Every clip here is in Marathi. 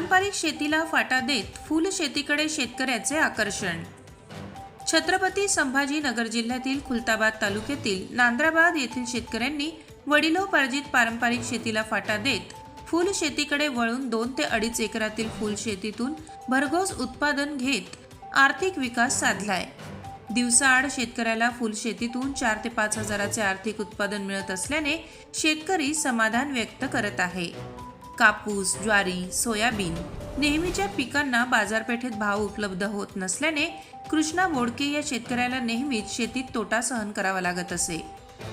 पारंपरिक शेतीला फाटा देत फूल शेतीकडे शेतकऱ्याचे आकर्षण. छत्रपती संभाजीनगर जिल्ह्यातील खुलताबाद तालुक्यातील नांद्राबाद येथील शेतकऱ्यांनी वडिलोपार्जित पारंपरिक शेतीला फाटा देत फूल शेतीकडे वळून दोन ते अडीच एकरातील फूल शेतीतून भरघोस उत्पादन घेत आर्थिक विकास साधलाय. दिवसाआड शेतकऱ्याला फुल शेतीतून चार ते पाच हजाराचे आर्थिक उत्पादन मिळत असल्याने शेतकरी समाधान व्यक्त करत आहे. कापूस ज्वारी सोयाबीन नेहमीच्या पिकांना बाजारपेठेत भाव उपलब्ध होत नसल्याने कृष्णा बोडके या शेतकऱ्याला नेहमीच शेतीत तोटा सहन करावा लागत असे.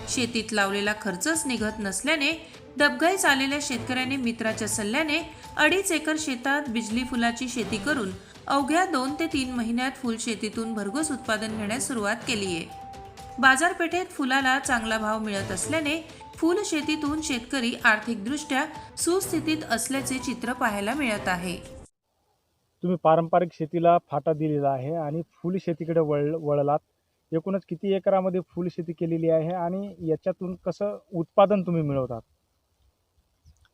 शेतीत लावलेला खर्चच निघत नसल्याने डबघाईस आलेल्या शेतकऱ्याने मित्राच्या सल्ल्याने अडीच एकर शेतात बिजली फुलाची शेती करून अवघ्या दोन ते तीन महिन्यात फुल शेतीतून भरघोस उत्पादन घेण्यास सुरुवात केली आहे बाजारपेठेत फुलाला चांगला भाव मिळत असल्याने फुल शेतीतून शेतकरी आर्थिकदृष्ट्या सुस्थितीत असल्याचे चित्र पाहायला मिळत आहे. तुम्ही पारंपरिक शेतीला फाटा दिलेला आहे आणि फुल शेतीकडे वळ वळलात. एकूणच किती एकरामध्ये फुल शेती केलेली आहे आणि याच्यातून कसं उत्पादन तुम्ही मिळवतात?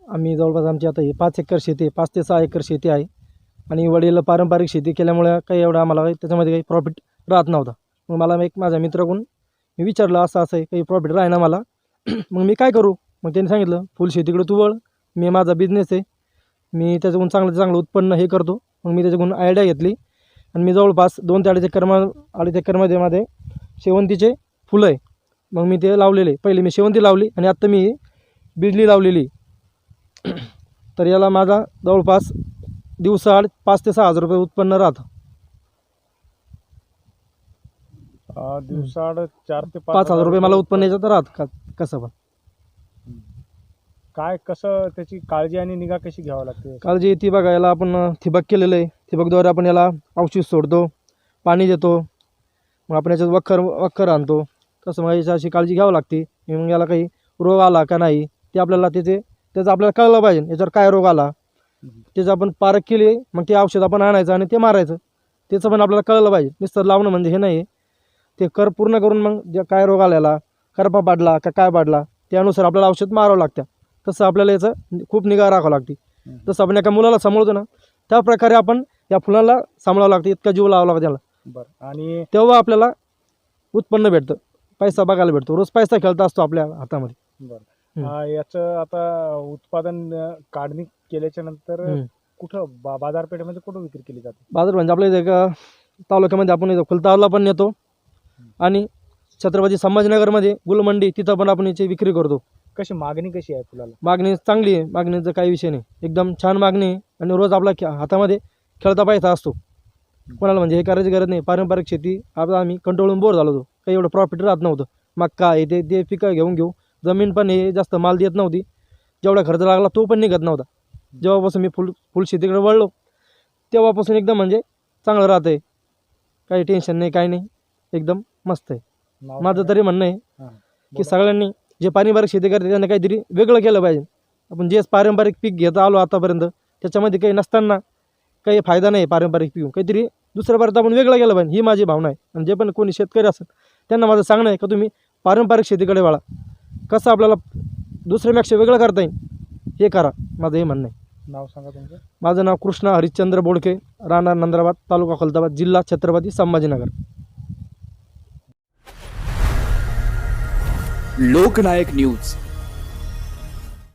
आम्ही जवळपास आमची आता ही पाच एकर शेती आहे पाच ते सहा एकर शेती आहे. आणि वडील पारंपरिक शेती केल्यामुळे काही एवढं आम्हाला त्याच्यामध्ये काही प्रॉफिट राहत नव्हता. मग मला एक माझ्या मित्राकडून मी विचारलं असं असं आहे काही प्रॉफिट राही ना मला. मग मी काय करू? मग त्यांनी सांगितलं फुल शेतीकडे तू वळ. मी माझा बिझनेस आहे. मी त्याच्याकडून चांगलं चांगलं उत्पन्न हे करतो. मग मी त्याच्याकडून आयडिया घेतली. आणि मी जवळपास दोन ते अडीच एकर अडीच एकरमध्ये मध्ये शेवंतीचे फुलं आहे. मग मी ते लावलेले. पहिले मी शेवंती लावली आणि आत्ता मी बिजली लावलेली. तर याला माझा जवळपास दिवसाआड पाच ते सहा हजार रुपये उत्पन्न राहतं. अं, दिवसाड चार ते पाच हजार रुपये मला उत्पन्न याच्यात राहतं का? कसं पण. काय कसं त्याची काळजी आणि निगा कशी घ्यावी लागते? काळजी ती बघा याला आपण अं, ठिबक केलेलं आहे. ठिबकद्वारे आपण याला औषध सोडतो पाणी देतो मग आपण याच्यात वखर वखर आणतो. तसं मग याची अशी काळजी घ्यावी लागते. मग याला काही रोग आला का नाही ते आपल्याला त्याचे त्याचं आपल्याला कळलं पाहिजे. याच्यावर काय रोग आला त्याचं आपण पारख केली मग ते औषध आपण आणायचं आणि ते मारायचं. त्याचं पण आपल्याला कळलं पाहिजे. नुसतं लावणं म्हणजे हे नाही. ते कर पूर्ण करून मग जे काय रोग आलेला करपा पाडला का काय पाडला त्यानुसार आपल्याला औषध मारावं लागतं. तसं आपल्याला याचं खूप निगा राखावं लागते. जसं आपण एका मुलाला सांभाळतो ना त्या प्रकारे आपण या फुलाला सांभाळावं लागतं इतका जीव लावावा लागतो त्याला. बरं. आणि तेव्हा आपल्याला उत्पन्न भेटतं पैसा बघायला भेटतो. रोज पैसा खेळता असतो आपल्या हातामध्ये. बरं. याचं आता उत्पादन काढणी केल्याच्यानंतर. कुठं बा बाजारपेठेमध्ये कुठं विक्री केली जाते? बाजार म्हणजे आपल्या तालुक्यामध्ये आपण इथं खुलताबादला पण नेतो आणि छत्रपती संभाजीनगरमध्ये गुलमंडी तिथं पण आपण याची विक्री करतो. कशी मागणी कशी आहे फुलाला? मागणी चांगली आहे. मागणीचा काही विषय नाही. एकदम छान मागणी आहे आणि रोज आपला खे हातामध्ये खेळता पायथा असतो. कोणाला म्हणजे हे करायची गरज नाही. पारंपरिक शेती आता आम्ही कंट्रोलून बोर झालो होतो. काही एवढं प्रॉफिट राहत नव्हतं. मक्का हे ते ते पिकं घेऊन घेऊ. जमीन पण हे जास्त माल देत नव्हती. जेवढा खर्च लागला तो पण निघत नव्हता. जेव्हापासून मी फुल फुल शेतीकडे वळलो तेव्हापासून एकदम म्हणजे चांगलं राहतं आहे काही टेन्शन नाही काही नाही. एकदम मस्त आहे. माझं. तरी म्हणणं आहे. की. सगळ्यांनी जे पारंपरिक शेती करते त्यांना काहीतरी वेगळं केलं पाहिजे. आपण जे पारंपरिक पीक घेत आलो आतापर्यंत त्याच्यामध्ये काही नसताना काही फायदा नाही पारंपरिक पीक काहीतरी दुसऱ्या परत आपण वेगळं केलं पाहिजे. ही माझी भावना आहे. आणि जे पण कोणी शेतकरी असेल त्यांना माझं सांगणं आहे का तुम्ही पारंपरिक शेतीकडे वळा. कसं आपल्याला दुसऱ्यापेक्षा वेगळं करता येईल हे करा. माझं हे म्हणणं आहे. नाव सांगा तुमचं. माझं नाव कृष्णा हरिश्चंद्र बोडके राहणार नंद्राबाद तालुका खुलताबाद जिल्हा छत्रपती संभाजीनगर. लोकनायक न्यूज.